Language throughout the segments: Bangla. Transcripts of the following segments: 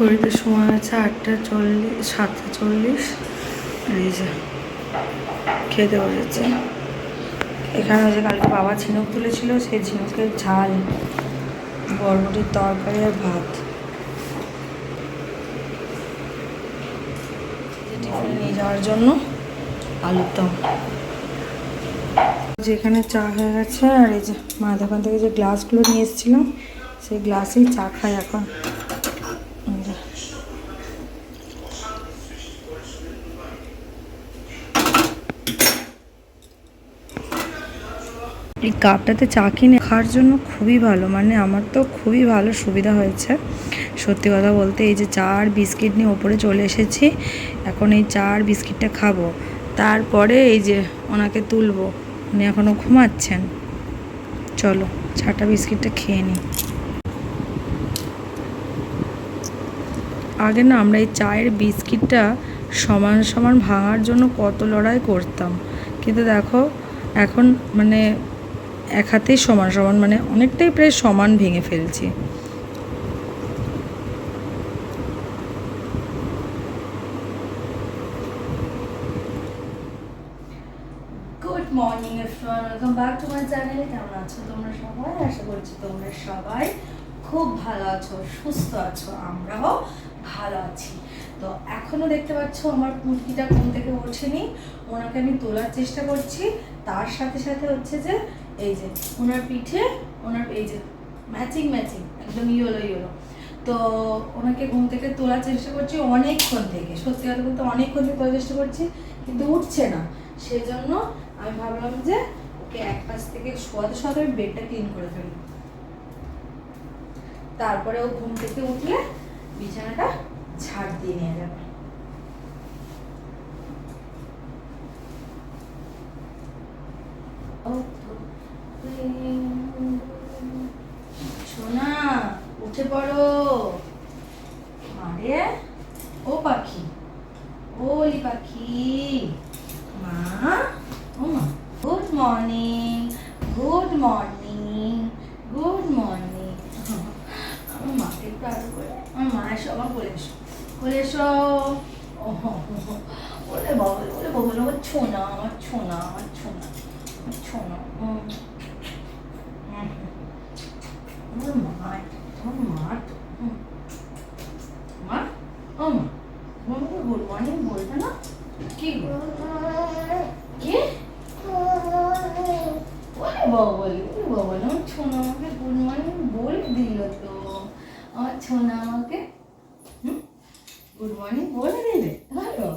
ঘড়িতে সময় আছে আটটা চল্লিশ, সাতটা চল্লিশ। এই যে খেতে বসেছে এখানে যে কালকে বাবা ঝিনুক তুলেছিল, সেই ঝিনুকের ঝাল, বরবটির তরকারি আর ভাত। নিয়ে যাওয়ার জন্য আলুর দম। যেখানে চা হয়ে গেছে, আর এই যে মা দোকান থেকে যে গ্লাসগুলো নিয়ে এসেছিলাম, সেই গ্লাসেই চা খাই এখন। এই কাপটাতে চা কিনে খাওয়ার জন্য খুবই ভালো মানে আমার তো খুবই ভালো সুবিধা হয়েছে। সত্যি কথা বলতে এই যে চা আর বিস্কিট নিয়ে ওপরে চলে এসেছি, এখন এই চা আর বিস্কিটটা খাব। তারপরে এই যে ওনাকে তুলবো, উনি এখনও ঘুমাচ্ছেন। চলো, চাটা বিস্কিটটা খেয়ে নিই। আগে না আমরা এই চায়ের বিস্কিটটা সমান সমান ভাঙার জন্য কত লড়াই করতাম। কিন্তু দেখো, এখন মানে এক হাতেই সমান সমান মানে অনেকটাই প্রায় সমান ভেঙে ফেলছি। মর্নিং কেমন আছো তোমরা সবাই? আশা করছি তোমরা সবাই খুব ভালো আছো, সুস্থ আছো, আমরাও ভালো আছি। তো দেখতে পাচ্ছ আমার থেকে ওঠেনি। ওনাকে আমি তোলার চেষ্টা করছি। তার সাথে সাথে হচ্ছে যে এই যে, ওনার পিঠে ওনার, এই যে ম্যাচিং ম্যাচিং একদম ইয়েলো ইয়েলো তো ওনাকে ঘুম থেকে তোলার চেষ্টা করছি অনেকক্ষণ থেকে, সত্যি কথা বলতে অনেকক্ষণ থেকে তোলার চেষ্টা করছি, কিন্তু উঠছে না। সেজন্য আমি ভাবলাম যে ওকে এক পাশ থেকে শোয়াতে শোয়াতে আমি বেডটা ক্লিন করে ফেলি। তারপরে ও ঘুম থেকে উঠলে বিছানাটা ঝাড় দিয়ে নিয়ে যাবে ও সোনা উঠে পড়ো মারে ও পাখি ওলি পাখি। মা, ও মা। Good morning good morning good morning আমার মাকে একটু আদর করে আমার মা, এসো, আমার বলে এসো বলে এসো। বলে বল বলে বল আমার ছোনা আমার ছোনা আমার ছোনা আমার ছোনা। আমার মা আমার মা ও মা তোমাকে গুড মর্নিং বলবে না কি? কি ওরে বাবা বলি ওরে বাবা বলি আমার ছোনা আমাকে গুড মর্নিং বলে দিল তো আমার ছোনা আমাকে গুড মর্নিং বলে দিলে বাবা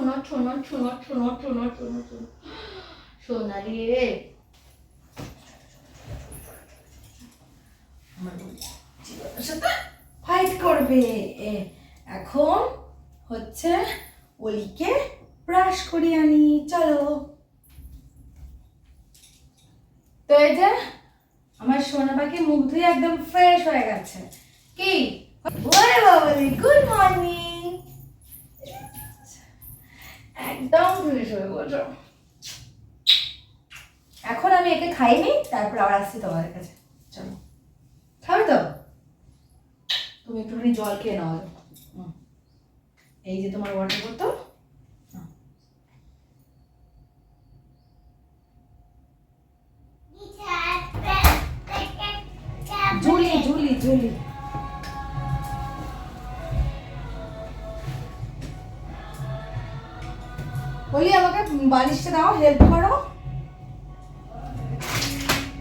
শোনো শোনো শোনো শোনো শোনো শোনো শোনো। সোনালি রে। ফাইট করবে। এখন হচ্ছে ব্রাশ আনি। চলো। তো এই যে আমার সোনা পাখি মুখ ধুয়ে একদম ফ্রেশ হয়ে গেছে। কি? গুড মর্নিং একদম ফ্রেশ হয়ে বসো এখন আমি একে খাইনি তারপর আবার আসছি তোমাদের কাছে। চলো। খাবে তো? তুমি একটুখানি জল খেয়ে নাও। এই যে তোমার ওয়াটার বোতল। ঝুলি ঝুলি ঝুলি। বালিশটা দাও হেল্প করো।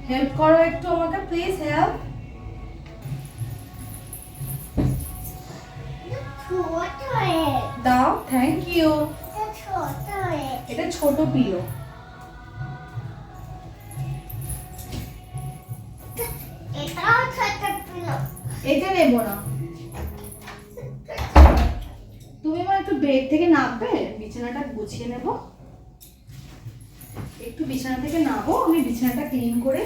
হেল্প করো একটু আমাকে প্লিজ হেল্প দাও থ্যাংক ইউ এটা ছোট পিলো। এটা নেব না। তুমি আমার একটু বেড থেকে নামবে, বিছানাটা গুছিয়ে নেব। একটু বিছানা থেকে নামো আমি বিছানাটা ক্লিন করে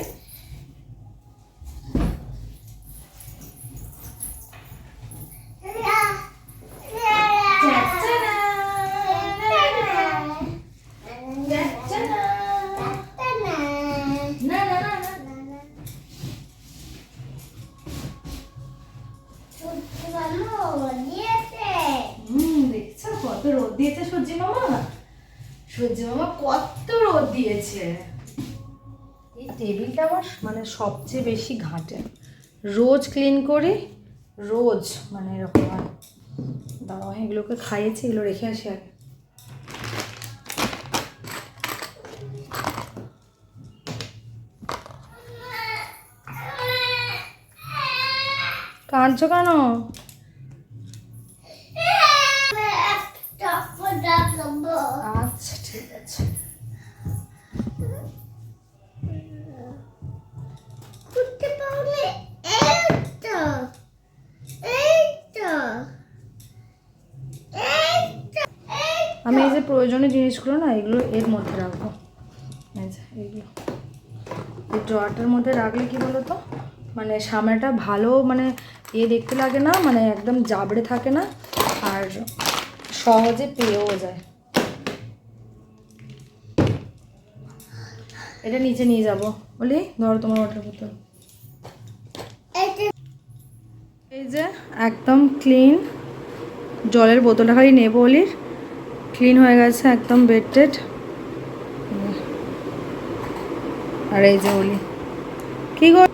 কত রোদ দিয়েছে সূর্যি মামা? সূর্যি মামা কত রোদ দিয়েছে। এই টেবিলটা আমার মানে সবচেয়ে বেশি ঘাটে। রোজ ক্লিন করি, রোজ মানে এরকম হয় দাঁড়াও এগুলোকে খাইয়েছি, এগুলো রেখে আসি আগে। কাঁদছো কেন? প্রয়োজনীয় জিনিসগুলো না এগুলো এর মধ্যে রাখব। এই এইগুলো এই ড্রয়ারটার মধ্যে রাখলে কি বলো তো মানে সামনেটা ভালো মানে ইয়ে দেখতে লাগে না মানে একদম জাবড়ে থাকে না, আর সহজে পেয়েও যায়। এটা নিচে নিয়ে যাব। বলি, ধরো তোমার ওটার ভিতর এই যে, একদম ক্লিন জলের বোতলটা খালি নেব অলির ক্লিন হয়ে গেছে একদম বেড টেড আর এই যে বলি কি কর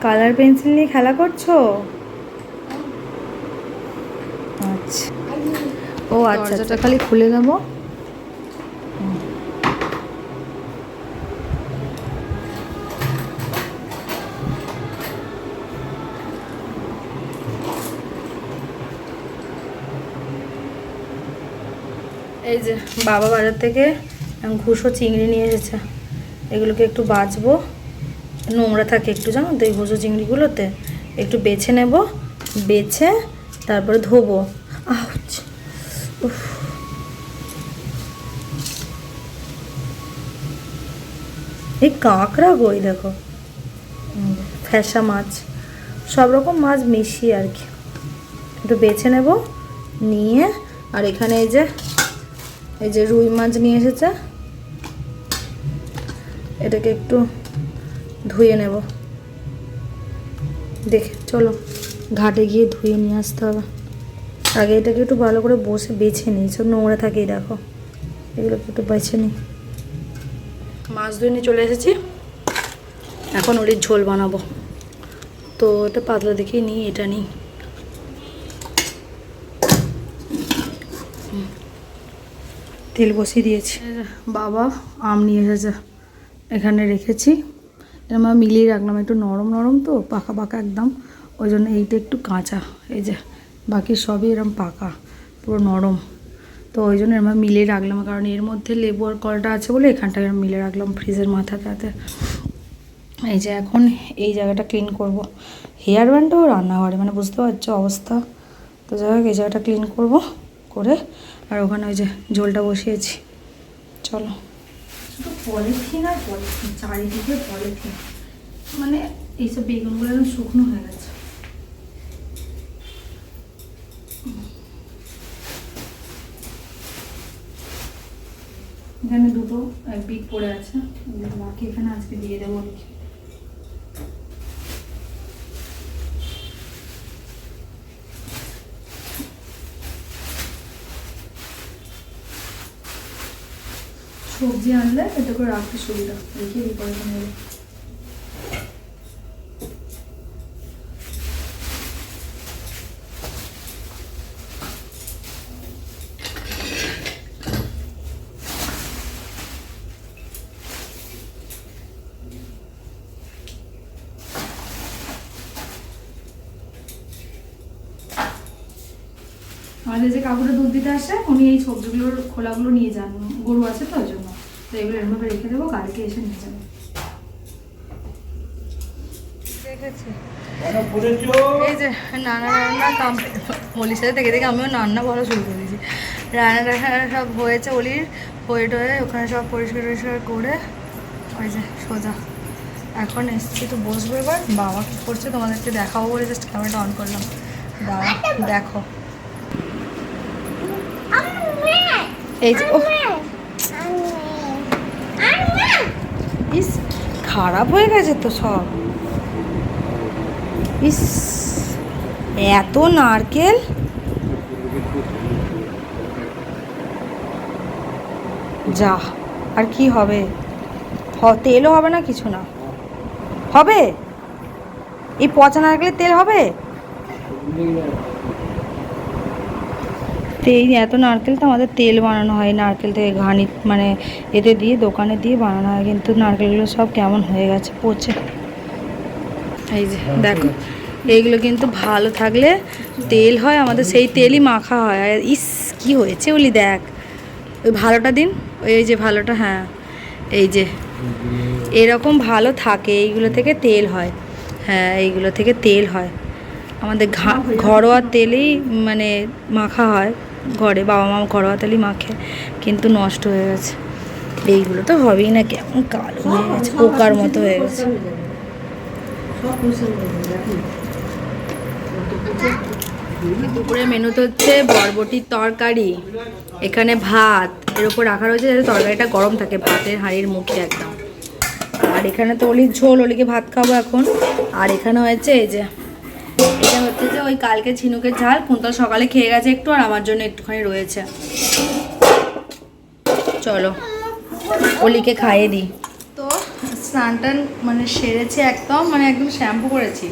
কালার পেন্সিল নিয়ে খেলা করছ? আচ্ছা। ও আচ্ছা আচ্ছা। খালি খুলে দেবো এই যে বাবা বাজার থেকে ঘুষো চিংড়ি নিয়ে এসেছে। এগুলোকে একটু বাঁচবো। নোংরা থাকে একটু, জানো তো, এই ঘুষো চিংড়িগুলোতে। একটু বেছে নেব, বেছে তারপরে ধোবো। উফ! এই কাঁকড়া গই দেখো? ফ্যাসা মাছ। সব রকম মাছ মিশিয়ে আর কি। একটু বেছে নেব, নিয়ে আর এখানে এই যে এই যে রুই মাছ নিয়ে এসেছে। এটাকে একটু ধুয়ে নেব। দেখে, চলো, ঘাটে গিয়ে ধুয়ে নিয়ে আসতে হবে। আগে এটাকে একটু ভালো করে বসে বেছে নিই, সব নোংরা থাকেই দেখো। এগুলোকে একটু বেছে নিই। মাছ ধুয়ে নিয়ে চলে এসেছি। এখন ওর ঝোল বানাবো। তো এটা পাতলা দেখেই নিই, এটা নিই। তেল বসিয়ে দিয়েছি। বাবা, আম নিয়ে এসেছে। এখানে রেখেছি। এরম আমি মিলিয়ে রাখলাম, একটু নরম নরম তো, পাকা পাকা একদম। ওই জন্য এইটা একটু কাঁচা। এই যে, বাকি সবই এরম পাকা, পুরো নরম। তো ওই জন্য এরম মিলিয়ে রাখলাম, কারণ এর মধ্যে লেবু আর কলটা আছে বলে এখানটায় এরম মিলে রাখলাম ফ্রিজের মাথাটাতে। এই যে, এখন এই জায়গাটা ক্লিন করব। হেয়ার ব্যান্ডও রান্নাঘরে মানে বুঝতে পারছ অবস্থা। তো যাই হোক, এই জায়গাটা ক্লিন করব, করে আর ওখানে ওই যে ঝোলটা বসিয়েছি। চলো। পলিথিন আর পলিথিন, চারিদিকে পলিথিন। মানে এইসব বেগুনগুলো একদম শুকনো হয়ে গেছে। এখানে দুটো পিক পড়ে আছে। বাকি এখানে আজকে দিয়ে দেবো লিখে সবজি আনলে এটা করে রাখতে সুবিধা। রেখে দিই পরে নেবে আমাদের যে কাকুটা দুধ দিতে আসে, উনি এই সবজিগুলোর খোলাগুলো নিয়ে যান। গরু আছে তো, ওই জন্য। তো এগুলো এরমভাবে রেখে দেবো কালকে এসে নিয়ে যাবে এই যে নানা রান্না কমপ্লিট অলির সাথে থেকে থেকে আমিও রান্না বলা শুরু করে দিয়েছি। রান্না টান্না সব হয়েছে অলির হয়ে টয়ে ওখানে সব পরিষ্কার টরিষ্কার করে ওই যে সোজা। এখন এসছি তো বসবো এবার। বাবা কী করছে তোমাদেরকে দেখাবো বলে জাস্ট ক্যামেরাটা অন করলাম। দাঁড়া দেখো। এই যে ইস, খারাপ হয়ে গেছে তো সব। ইস, এত নারকেল। যা, আর কি হবে? তেলও হবে না কিছু না। হবে? এই পচা নারকেলের তেল হবে? তেল এত নারকেল তো আমাদের তেল বানানো হয়, নারকেল থেকে ঘানি মানে এতে দিয়ে, দোকানে দিয়ে বানানো হয়, কিন্তু নারকেলগুলো সব কেমন হয়ে গেছে, পচে। এই যে, দেখো, এইগুলো কিন্তু ভালো থাকলে তেল হয়, আমাদের সেই তেলই মাখা হয়, আর ইস, কী হয়েছে বলি, দেখ। ওই ভালোটা দিন ওই যে ভালোটা হ্যাঁ এই যে। এরকম ভালো থাকে, এইগুলো থেকে তেল হয় হ্যাঁ এইগুলো থেকে তেল হয়। আমাদের ঘা- ঘরোয়া তেলেই মানে মাখা হয়। ঘরে বাবা মা ঘরোয়া তেলই মাখে কিন্তু নষ্ট হয়ে গেছে। এইগুলো তো হবেই না কেমন কালো হয়ে গেছে পোকার মতো হয়ে গেছে। দুপুরের মেনুতে হচ্ছে বরবটির তরকারি এখানে ভাত এর উপর রাখা রয়েছে যাতে তরকারিটা গরম থাকে ভাতের হাঁড়ির মুখে একদম। আর এখানে তো অলির ঝোল অলিকে ভাত খাব এখন। আর এখানে হয়েছে এই যে হচ্ছে যে ওই কালকে ঝিনুকের ঝাল, কুন্তল সকালে খেয়ে গেছে একটু আর আমার জন্য একটুখানি রয়েছে। চলো, অলিকে খাইয়ে দিই। তো স্নান টান মানে সেরেছে একদম মানে একদম শ্যাম্পু করেছি।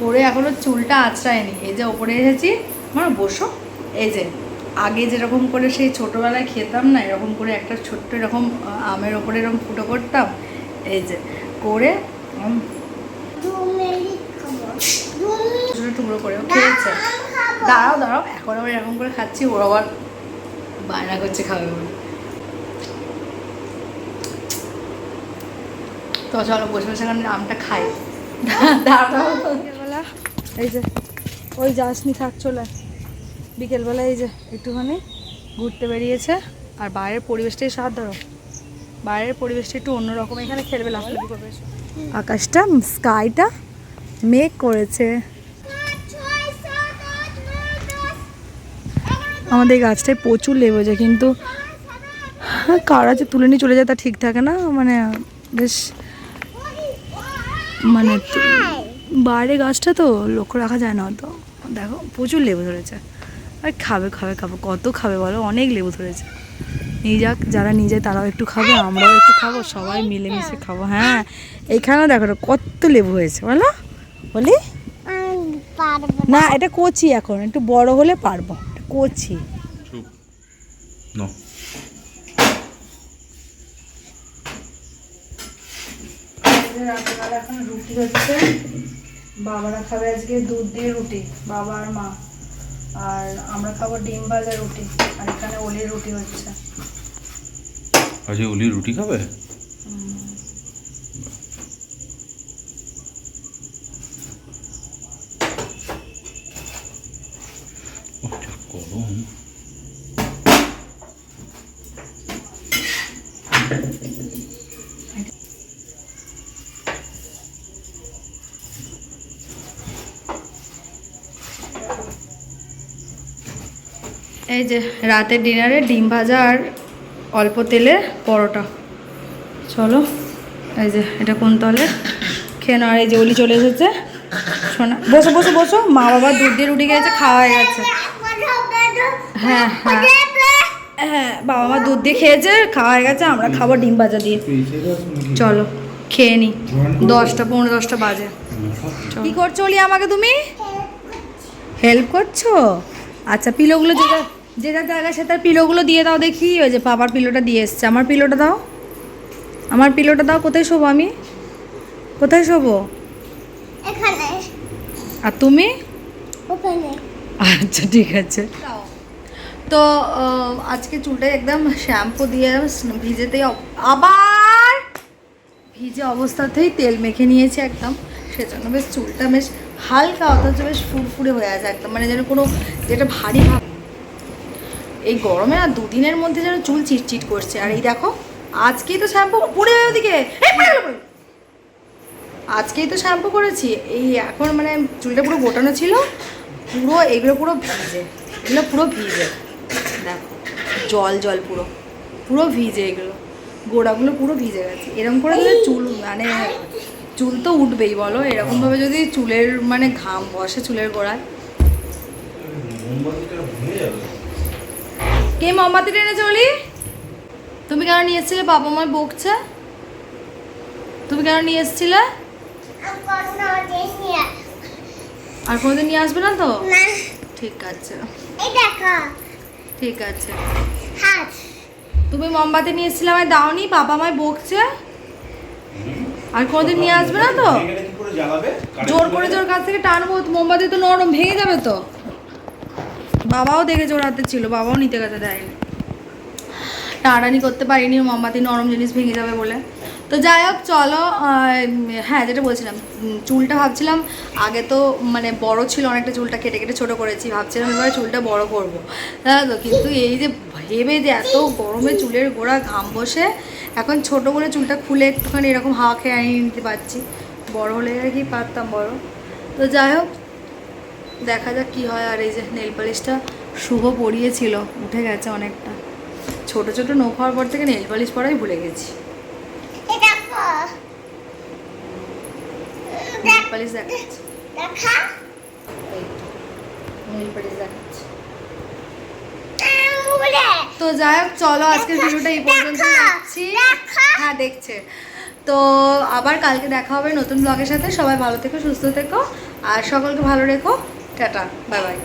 করে এখনও চুলটা আঁচড়ায়নি। এই যে ওপরে এসেছি মানে বসো। এই যে, আগে যেরকম করে সেই ছোটোবেলায় খেতাম না, এরকম করে একটা ছোট্ট এরকম আমের ওপরে এরকম ফুটো করতাম। এই যে, করে উম, ছোটো ছোটো টুকরো করে ও খেয়েছে। দাঁড়াও দাঁড়াও এখন আবার এরকম করে খাচ্ছি ওর আবার বায়না করছে খাবে বলে। তো চলো বসে বসে আমি আমটা খাই। দাঁড়াও এই যে ওই যাসনি থাক চলে। বিকেলবেলা এই যে একটুখানি ঘুরতে বেরিয়েছে আর বাইরের পরিবেশটাই সাথ ধরো বাইরের পরিবেশটা একটু অন্যরকম এখানে খেলবে লাফালাফি করবে। আকাশটা স্কাইটা মেঘ করেছে। আমাদের এই গাছটায় প্রচুর লেবু যায় কিন্তু হ্যাঁ কারা যে তুলে নিয়ে চলে যায় তা ঠিক থাকে না মানে বেশ মানে বাইরে গাছটা তো লক্ষ্য রাখা যায় না তো দেখো প্রচুর লেবু ধরেছে। আর খাবে খাবে খাবে কত খাবে বলো? অনেক লেবু ধরেছে। নিয়ে যাক যারা নিয়ে যায় তারাও একটু খাবে আমরাও একটু খাব সবাই মিলেমিশে খাব হ্যাঁ। এইখানেও দেখো কত লেবু হয়েছে বলো? বলি? না এটা কচি এখন একটু বড় হলে পারব। এটা কচি চুপ নো রাত্রেবেলা এখন রুটি হচ্ছে। বাবারা খাবে আজকে দুধ দিয়ে রুটি বাবা আর মা। আর আমরা খাব ডিম ভাজা রুটি আর এখানে ওলির রুটি হচ্ছে। আজকে ওলি রুটি খাবে ওহ, যা গরম এই যে রাতের ডিনারে ডিম ভাজা আর অল্প তেলে পরোটা। চলো এই যে এটা কোন তলে? খেয়ে নাও আর এই যে অলি চলে এসেছে। শোনা বসো বসো বসো। মা বাবা দুধ দিয়ে রুটি খেয়েছে খাওয়া হয়ে গেছে। হ্যাঁ হ্যাঁ। হ্যাঁ বাবা মা দুধ দিয়ে খেয়েছে খাওয়া হয়ে গেছে আমরা খাব ডিম ভাজা দিয়ে। চলো খেয়ে নি। দশটা পনেরো দশটা বাজে। কি করছ অলি আমাকে তুমি? হেল্প করছ? আচ্ছা পিলোগুলো যেটা যেটা জায়গা সে তার পিলোগুলো দিয়ে দাও দেখি। ওই যে পাপার পিলোটা দিয়ে এসছে। আমার পিলোটা দাও। আমার পিলোটা দাও। কোথায় শোবো আমি? কোথায় শোবো? এখানে। আর তুমি? ওখানে। আচ্ছা ঠিক আছে। তো আজকে চুলটা একদম শ্যাম্পু দিয়ে ভিজেতেই আবার ভিজে অবস্থাতেই তেল মেখে নিয়েছে একদম। সেজন্য বেশ চুলটা বেশ হালকা অথচ বেশ ফুরফুরে হয়ে আছে একদম। মানে যেন কোনো যেটা ভারী ভাব এই গরমে আর দুদিনের মধ্যে যেন চুল চিটচিট করছে। আর এই দেখো, আজকেই তো শ্যাম্পু পড়ে যাবে ওদিকে। আজকেই তো শ্যাম্পু করেছি। এই এখন মানে চুলটা পুরো গোটানো ছিল, পুরো এগুলো পুরো ভিজে। এগুলো পুরো ভিজে। দেখো, জল জল পুরো। পুরো ভিজে এগুলো। গোড়াগুলো পুরো ভিজে গেছে। এরকম করে চুল মানে চুল তো উঠবেই, বলো। এরকমভাবে যদি চুলের মানে ঘাম বসে চুলের গোড়ায়। কে মোমবাতি টেনে চলি তুমি কেন নিয়ে এসেছিলে? বাবা মা বকছে। তুমি কেন নিয়ে এসেছিলে? আমি কোনো দিন নিয়ে আর কোনোদিন নিয়ে আসবে না তো? ঠিক আছে। ঠিক আছে। তুমি মোমবাতি নিয়ে এসেছিলে আমায় দাওনি বাবা আমায় বকছে। আর কোনোদিন নিয়ে আসবে না তো? জোর করে জোর কাছ থেকে টানবো মোমবাতি তো নরম ভেঙে যাবে তো। বাবাও দেখে জোর হাতে ছিল, বাবাও নিতে গেছে দেয়নি টানাটানি করতে পারিনি মোমবাতি নরম জিনিস ভেঙে যাবে বলে। তো যাই হোক, চলো হ্যাঁ যেটা বলছিলাম চুলটা ভাবছিলাম, আগে তো মানে বড় ছিল অনেকটা চুলটা, কেটে কেটে ছোট করেছি, ভাবছিলাম এবার চুলটা বড় করব। জানো তো কিন্তু এই যে ভেবে যে এত গরমে চুলের গোড়া ঘাম বসে, এখন ছোট করে চুলটা খুলে একটুখানি এরকম হাওয়া খেয়ে আনিয়ে নিতে পারছি। বড় হলে কি পারতাম বড়। তো যাই হোক দেখা যাক কি হয়। আর এই যে নেল পালিশটা শুভ পরিয়েছিল উঠে গেছে অনেকটা। ছোট ছোট নখ হওয়ার পর থেকে নেল পালিশ পরাই ভুলে গেছি। এই নেল পালিশ দেখাচ্ছি। দেখা। নেল পালিশ দেখাচ্ছি। তো যাই হোক চলো আজকের ভিডিওটা এই পর্যন্ত রাখছি। হ্যাঁ দেখছে। তো আবার কালকে দেখা হবে নতুন ব্লগের সাথে। সবাই ভালো থেকো সুস্থ থেকো। আর সকলকে ভালো রেখো। Tata bye bye.